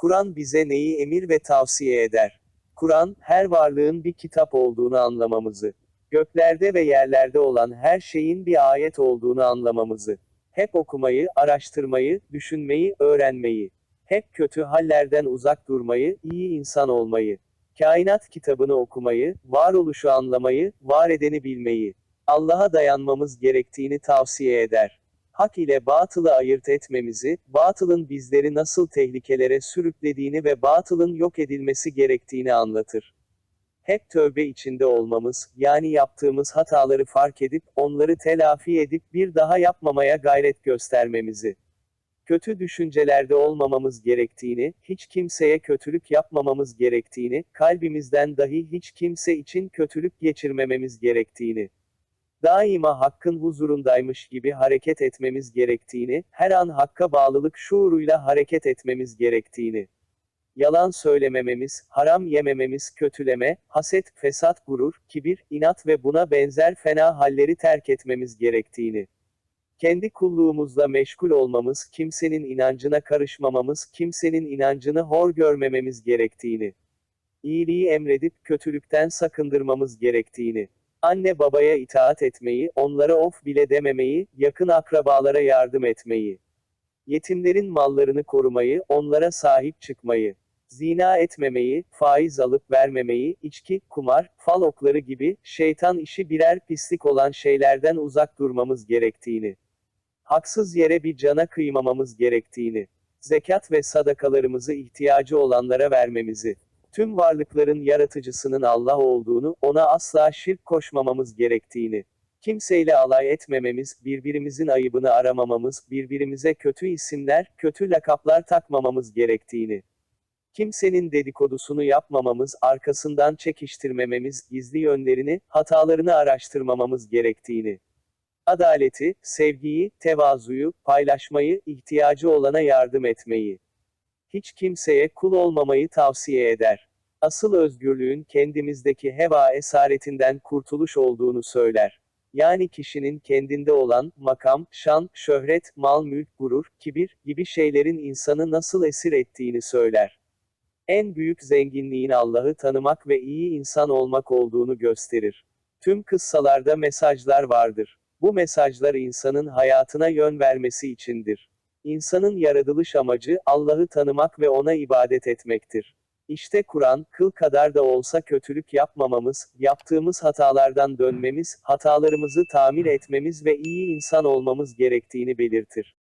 Kur'an bize neyi emir ve tavsiye eder? Kur'an, her varlığın bir kitap olduğunu anlamamızı, göklerde ve yerlerde olan her şeyin bir ayet olduğunu anlamamızı, hep okumayı, araştırmayı, düşünmeyi, öğrenmeyi, hep kötü hallerden uzak durmayı, iyi insan olmayı, kainat kitabını okumayı, varoluşu anlamayı, var edeni bilmeyi, Allah'a dayanmamız gerektiğini tavsiye eder. Hak ile batılı ayırt etmemizi, batılın bizleri nasıl tehlikelere sürüklediğini ve batılın yok edilmesi gerektiğini anlatır. Hep tövbe içinde olmamız, yani yaptığımız hataları fark edip, onları telafi edip bir daha yapmamaya gayret göstermemizi. Kötü düşüncelerde olmamamız gerektiğini, hiç kimseye kötülük yapmamamız gerektiğini, kalbimizden dahi hiç kimse için kötülük geçirmememiz gerektiğini daima hakkın huzurundaymış gibi hareket etmemiz gerektiğini, her an hakka bağlılık şuuruyla hareket etmemiz gerektiğini, yalan söylemememiz, haram yemememiz, kötüleme, haset, fesat, gurur, kibir, inat ve buna benzer fena halleri terk etmemiz gerektiğini, kendi kulluğumuzla meşgul olmamız, kimsenin inancına karışmamamız, kimsenin inancını hor görmememiz gerektiğini, iyiliği emredip kötülükten sakındırmamız gerektiğini, Anne babaya itaat etmeyi, onlara of bile dememeyi, yakın akrabalara yardım etmeyi. Yetimlerin mallarını korumayı, onlara sahip çıkmayı. Zina etmemeyi, faiz alıp vermemeyi, içki, kumar, fal okları gibi, şeytan işi birer pislik olan şeylerden uzak durmamız gerektiğini. Haksız yere bir cana kıymamamız gerektiğini. Zekat ve sadakalarımızı ihtiyacı olanlara vermemizi tüm varlıkların yaratıcısının Allah olduğunu, ona asla şirk koşmamamız gerektiğini, kimseyle alay etmememiz, birbirimizin ayıbını aramamamız, birbirimize kötü isimler, kötü lakaplar takmamamız gerektiğini, kimsenin dedikodusunu yapmamamız, arkasından çekiştirmememiz, gizli yönlerini, hatalarını araştırmamamız gerektiğini, adaleti, sevgiyi, tevazuyu, paylaşmayı, ihtiyacı olana yardım etmeyi, hiç kimseye kul olmamayı tavsiye eder. Asıl özgürlüğün kendimizdeki heva esaretinden kurtuluş olduğunu söyler. Yani kişinin kendinde olan, makam, şan, şöhret, mal mülk, gurur, kibir gibi şeylerin insanı nasıl esir ettiğini söyler. En büyük zenginliğin Allah'ı tanımak ve iyi insan olmak olduğunu gösterir. Tüm kıssalarda mesajlar vardır. Bu mesajlar insanın hayatına yön vermesi içindir. İnsanın yaratılış amacı, Allah'ı tanımak ve ona ibadet etmektir. İşte Kur'an, kıl kadar da olsa kötülük yapmamamız, yaptığımız hatalardan dönmemiz, hatalarımızı tamir etmemiz ve iyi insan olmamız gerektiğini belirtir.